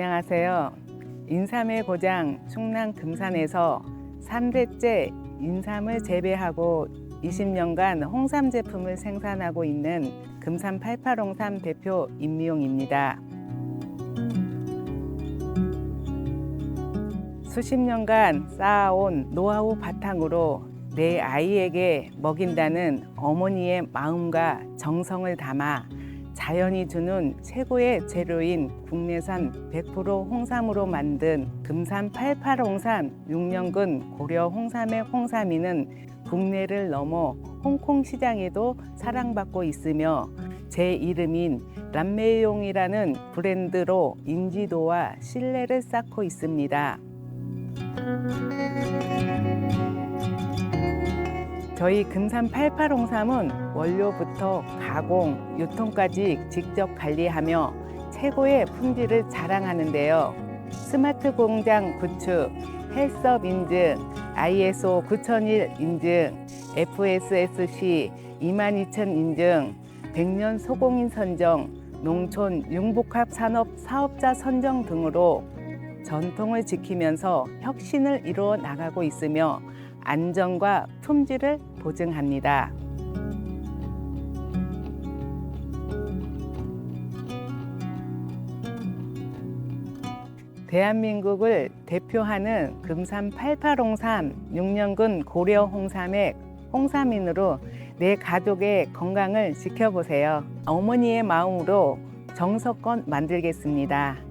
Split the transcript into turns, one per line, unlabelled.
안녕하세요. 인삼의 고장 충남 금산에서 3대째 인삼을 재배하고 20년간 홍삼 제품을 생산하고 있는 금산 88홍삼 대표 임미용입니다. 수십 년간 쌓아온 노하우 바탕으로 내 아이에게 먹인다는 어머니의 마음과 정성을 담아 자연이 주는 최고의 재료인 국내산 100% 홍삼으로 만든 금산 88 홍삼 6년근 고려 홍삼의 홍삼이는 국내를 넘어 홍콩 시장에도 사랑받고 있으며 제 이름인 람메용이라는 브랜드로 인지도와 신뢰를 쌓고 있습니다. 저희 금산 88 홍삼은 원료부터 가공, 유통까지 직접 관리하며 최고의 품질을 자랑하는데요. 스마트 공장 구축, 헬스업 인증, ISO 9001 인증, FSSC 22000 인증, 100년 소공인 선정, 농촌 융복합 산업 사업자 선정 등으로 전통을 지키면서 혁신을 이루어 나가고 있으며 안전과 품질을 보증합니다. 대한민국을 대표하는 금산 88홍삼 6년근 고려 홍삼의 홍삼인으로 내 가족의 건강을 지켜보세요. 어머니의 마음으로 정석권 만들겠습니다.